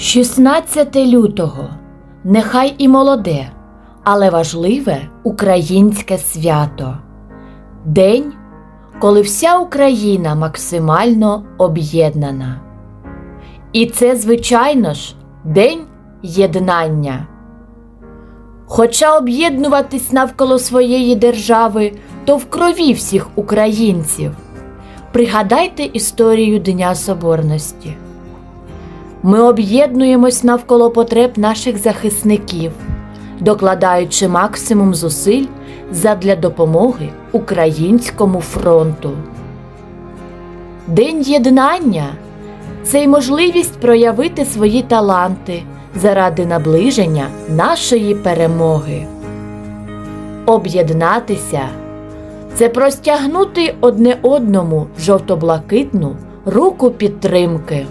16 лютого нехай і молоде, але важливе українське свято. День, коли вся Україна максимально об'єднана. І це, звичайно ж, День єднання. Хоча об'єднуватись навколо своєї держави то в крові всіх українців. Пригадайте історію Дня Соборності. Ми об'єднуємось навколо потреб наших захисників, докладаючи максимум зусиль задля допомоги Українському фронту. День єднання це й можливість проявити свої таланти заради наближення нашої перемоги. Об'єднатися це простягнути одне одному жовто-блакитну руку підтримки.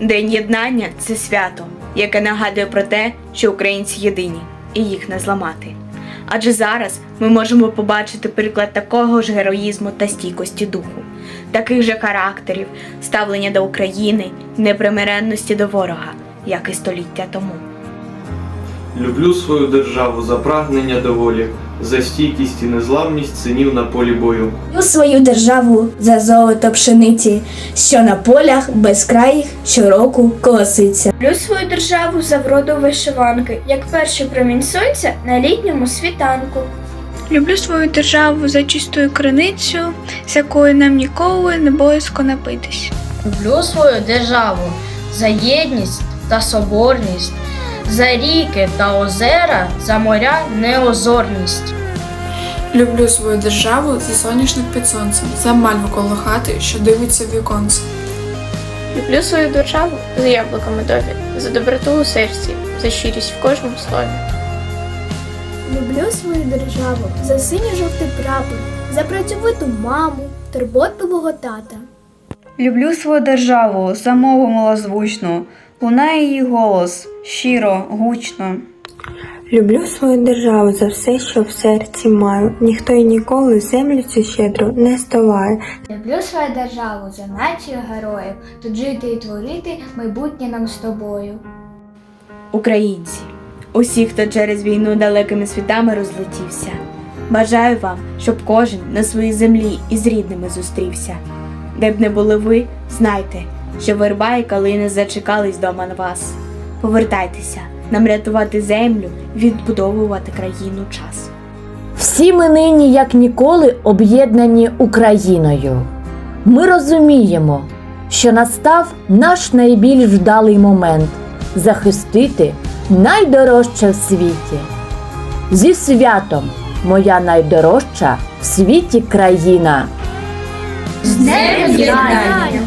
День єднання це свято, яке нагадує про те, що українці єдині і їх не зламати. Адже зараз ми можемо побачити приклад такого ж героїзму та стійкості духу, таких же характерів, ставлення до України, непримиренності до ворога, як і століття тому. Люблю свою державу за прагнення до волі, за стійкість і незламність синів на полі бою. Люблю свою державу за золото пшениці, що на полях безкраїх щороку колоситься. Люблю свою державу за вроду вишиванки, як перший промінь сонця на літньому світанку. Люблю свою державу за чистою криницю, з якої нам ніколи не боязко напитись. Люблю свою державу за єдність та соборність, за ріки та озера, за моря неозорність. Люблю свою державу за соняшник під сонцем, за мальву коло хати, що дивиться в віконце. Люблю свою державу за яблука медові, за доброту у серці, за щирість в кожному слові. Люблю свою державу за синьо-жовтий прапор, за працьовиту маму, турботливого тата. Люблю свою державу за мову малозвучну, лунає її голос щиро, гучно. Люблю свою державу за все, що в серці маю. Ніхто і ніколи землю цю щедро не стоває. Люблю свою державу за націю героїв, тут жити і творити майбутнє нам з тобою. Українці, усі, хто через війну далекими світами розлетівся. Бажаю вам, щоб кожен на своїй землі із рідними зустрівся. Де б не були ви, знайте, що верба і калини зачекались дома на вас. Повертайтеся, нам рятувати землю, відбудовувати країну час. Всі ми нині, як ніколи, об'єднані Україною. Ми розуміємо, що настав наш найбільш вдалий момент захистити найдорожче в світі. Зі святом, моя найдорожча в світі країна. З днем єднання!